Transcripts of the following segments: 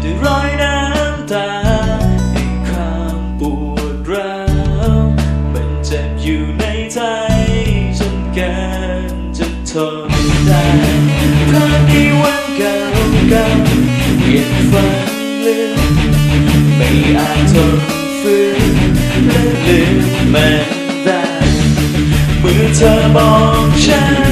ได้รอยน้ำตาในความปวดร้าวมันเจ็บอยู่ในใจจนเกินจะทนได้เพราะในวันเก่าเก่ายังฝันลืมไม่อาจทนฟื้นและลืมมันได้เมื่อเธอบอกฉัน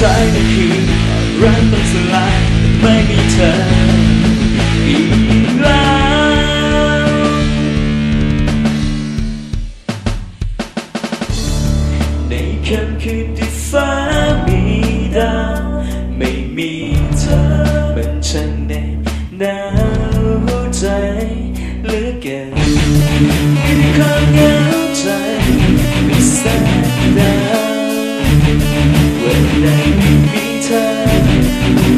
ท้ายก็คือรักต้องสลายไม่มีเธออีกแล้วในค่ำคืนที่ฟ้ามีดาวไม่มีเธอมันช่างแน่หนาวใจเหลือเกิน วันใดไม่มีเธอ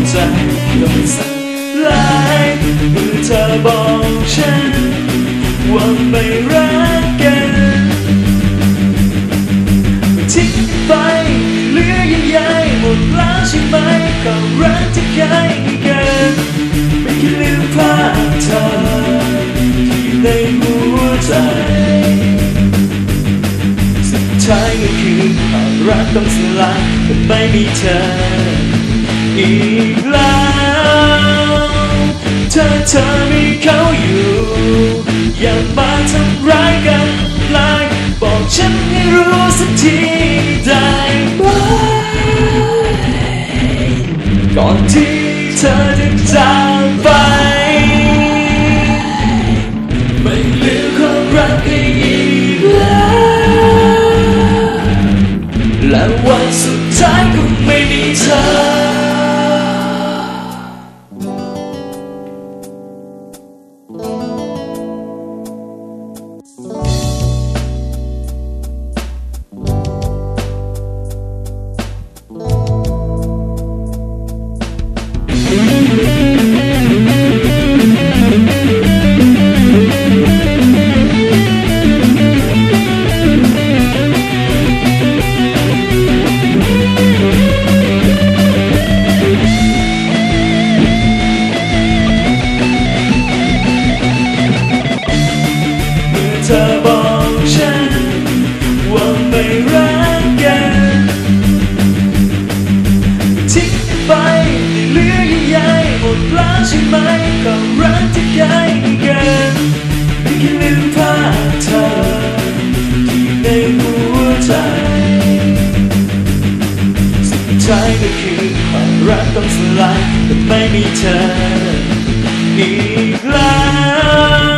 ใจก็สั่นลายเมื่อเธอบอกฉัน ว่าไม่รักกันทิ้งไปเหลือยื่อใยหมดแล้วใช่ไหมความรักที่เคยมีกันไม่คิดลืมภาพเธอที่ในหัวใจ ท้ายก็คือความรักต้องสลายแต่ไม่มีเธออีกแล้วเธอเธอมีเขาอยู่ อย่ามาทำร้ายกันเลยบอกฉันให้รู้สักทีได้ไหมก่อนที่เธอจะจากไปไม่เหลือความรักให้อีก และวันสุดท้ายก็ไม่มีเธอ ก็คือความรักต้องสลายแต่ไม่มีเธออีกแล้ว